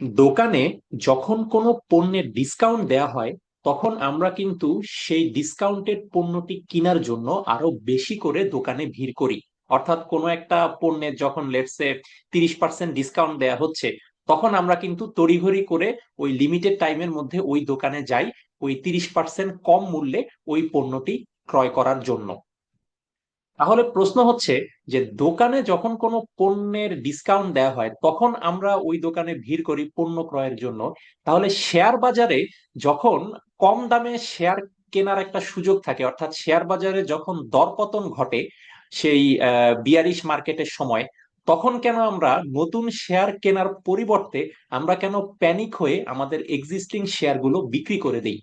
দোকানে যখন কোনো পণ্যের ডিসকাউন্ট দেয়া হয়, তখন আমরা কিন্তু সেই ডিসকাউন্টেড পণ্যটি কেনার জন্য আরও বেশি করে দোকানে ভিড় করি। অর্থাৎ কোনো একটা পণ্যের যখন লেটসে তিরিশ পার্সেন্ট ডিসকাউন্ট দেয়া হচ্ছে, তখন আমরা কিন্তু তড়িঘড়ি করে ওই লিমিটেড টাইমের মধ্যে ওই দোকানে যাই, ওই তিরিশ পার্সেন্ট কম মূল্যে ওই পণ্যটি ক্রয় করার জন্য। তাহলে প্রশ্ন হচ্ছে যে দোকানে যখন কোনো পণ্যের ডিসকাউন্ট দেওয়া হয়, তখন আমরা ওই দোকানে ভিড় করি পণ্য ক্রয়ের জন্য। তাহলে শেয়ার বাজারে যখন কম দামে শেয়ার কেনার একটা সুযোগ থাকে, অর্থাৎ শেয়ার বাজারে যখন দরপতন ঘটে সেই বিয়ারিশ মার্কেটের সময়, তখন কেন আমরা নতুন শেয়ার কেনার পরিবর্তে আমরা কেন প্যানিক হয়ে আমাদের এক্সিস্টিং শেয়ারগুলো বিক্রি করে দিই?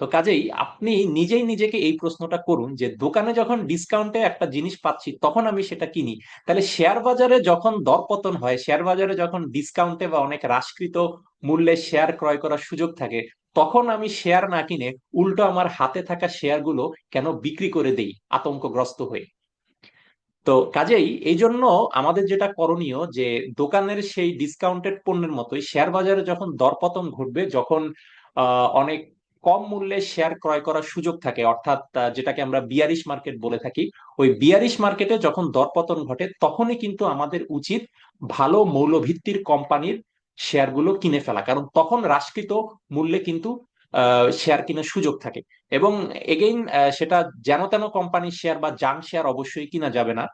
তো কাজেই আপনি নিজেই নিজেকে এই প্রশ্নটা করুন যে দোকানে যখন ডিসকাউন্টে একটা জিনিস পাচ্ছি, তখন আমি সেটা কিনি। তাহলে শেয়ার বাজারে যখন দরপতন হয় শেয়ার বাজারে যখন ডিসকাউন্টে বা অনেক হ্রাসকৃত মূল্যে শেয়ার ক্রয় করার সুযোগ থাকে, তখন আমি শেয়ার না কিনে উল্টো আমার হাতে থাকা শেয়ারগুলো কেন বিক্রি করে দেই, আতঙ্কগ্রস্ত হয়ে। তো কাজেই এই জন্য আমাদের যেটা করণীয় যে দোকানের সেই ডিসকাউন্টেড পণ্যের মতোই শেয়ার বাজারে যখন দরপতন ঘটবে, যখন অনেক কম মূল্যে শেয়ার ক্রয় করার সুযোগ থাকে। অর্থাৎ যেটাকে আমরা বিয়ারিশ মার্কেট বলে থাকি। ওই বিয়ারিশ মার্কেটে যখন দরপতন ঘটে, তখনই কিন্তু আমাদের উচিত ভালো মৌলভিত্তির কোম্পানির শেয়ারগুলো কিনে ফেলা। কারণ তখন হ্রাসকৃত মূল্যে কিন্তু শেয়ার কেনার সুযোগ থাকে। এবং এগেইন সেটা যেন তেন কোম্পানির শেয়ার বা জাং শেয়ার অবশ্যই কিনা যাবে না।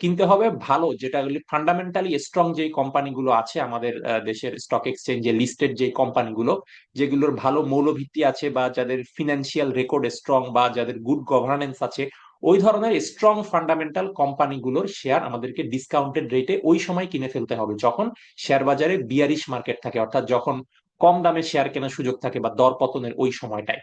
কিনতে হবে, ভালো, যেটা ফান্ডামেন্টালি স্ট্রং যে কোম্পানিগুলো আছে আমাদের দেশের স্টক এক্সচেঞ্জে লিস্টেড যে কোম্পানিগুলো যেগুলোর ভালো মৌলভিত্তি আছে বা যাদের ফিনান্সিয়াল রেকর্ড স্ট্রং বা যাদের গুড গভর্নেন্স আছে, ওই ধরনের স্ট্রং ফান্ডামেন্টাল কোম্পানিগুলোর শেয়ার আমাদেরকে ডিসকাউন্টেড রেটে ওই সময় কিনে ফেলতে হবে, যখন শেয়ার বাজারে বিয়ারিশ মার্কেট থাকে, অর্থাৎ যখন কম দামে শেয়ার কেনার সুযোগ থাকে বা দর পতনের ওই সময়টায়।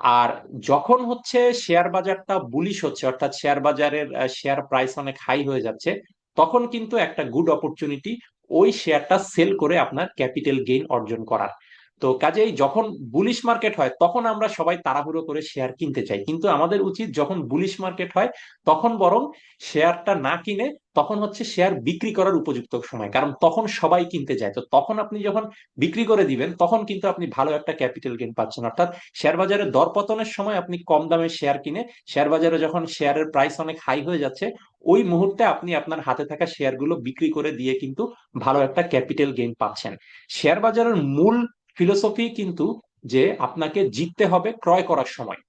আর যখন হচ্ছে শেয়ার বাজারটা বুলিশ হচ্ছে, অর্থাৎ শেয়ার বাজারের শেয়ার প্রাইস অনেক হাই হয়ে যাচ্ছে, তখন কিন্তু একটা গুড অপরচুনিটি ওই শেয়ারটা সেল করে আপনার ক্যাপিটাল গেইন অর্জন করার। তো কাজেই যখন বুলিশ মার্কেট হয়, তখন আমরা সবাই তাড়াহুড়ো করে শেয়ার কিনতে চাই। কিন্তু আমাদের উচিত যখন বুলিশ মার্কেট হয়, তখন বরং শেয়ারটা না কিনে তখন হচ্ছে শেয়ার বিক্রি করার উপযুক্ত সময়। কারণ তখন সবাই কিনতে যায় তো তখন আপনি যখন বিক্রি করে দিবেন, তখন কিন্তু আপনি ভালো একটা ক্যাপিটাল গেইন পাচ্ছেন। অর্থাৎ শেয়ার বাজারে দরপতনের সময় আপনি কম দামে শেয়ার কিনে শেয়ার বাজারে যখন শেয়ারের প্রাইস অনেক হাই হয়ে যাচ্ছে, ওই মুহূর্তে আপনি আপনার হাতে থাকা শেয়ারগুলো বিক্রি করে দিয়ে কিন্তু ভালো একটা ক্যাপিটাল গেইন পাচ্ছেন। শেয়ার বাজারের মূল ফিলোসফি কিন্তু যে আপনাকে জিততে হবে ক্রয় করার সময়।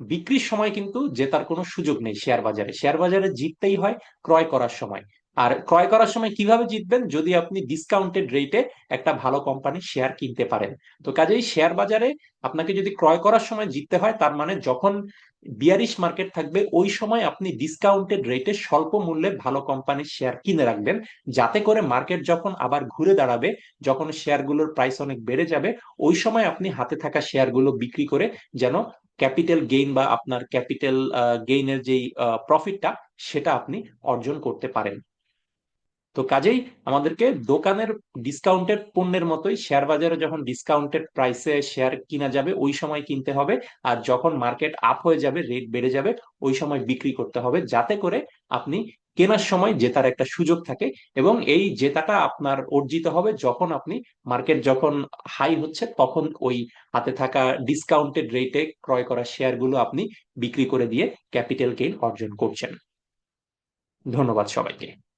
বিক্রির সময় কিন্তু জেতার কোনো সুযোগ নেই শেয়ার বাজারে। শেয়ার বাজারে জিততেই হয়, ক্রয় করার সময়। আর ক্রয় করার সময় কীভাবে জিতবেন? যদি আপনি ডিসকাউন্টেড রেটে একটা ভালো কোম্পানির শেয়ার কিনতে পারেন। তো কাজেই শেয়ার বাজারে আপনাকে যদি ক্রয় করার সময় জিততে হয়, তার মানে যখন বিয়ারিশ মার্কেট থাকবে, ওই সময় আপনি ডিসকাউন্টেড রেটে স্বল্প মূল্যে ভালো কোম্পানির শেয়ার কিনে রাখবেন। যাতে করে মার্কেট যখন আবার ঘুরে দাঁড়াবে, যখন শেয়ারগুলোর প্রাইস অনেক বেড়ে যাবে, ওই সময় আপনি হাতে থাকা শেয়ারগুলো বিক্রি করে যেন ক্যাপিটাল গেইন বা আপনার ক্যাপিটাল গেইনের যেই প্রফিটটা সেটা আপনি অর্জন করতে পারেন। তো কাজেই আমাদেরকে দোকানের ডিসকাউন্টেড পণ্যের মতোই শেয়ার বাজারে যখন ডিসকাউন্টেড প্রাইসে শেয়ার কিনা যাবে, ওই সময় কিনতে হবে। আর যখন মার্কেট আপ হয়ে যাবে রেট বেড়ে যাবে, ওই সময় বিক্রি করতে হবে। যাতে করে আপনি কেনার সময় জেতার একটা সুযোগ থাকে এবং এই জেতাটা আপনার অর্জিত হবে যখন আপনি মার্কেট যখন হাই হচ্ছে, তখন ওই হাতে থাকা ডিসকাউন্টেড রেটে ক্রয় করা শেয়ারগুলো আপনি বিক্রি করে দিয়ে ক্যাপিটাল গেইন অর্জন করছেন। ধন্যবাদ সবাইকে।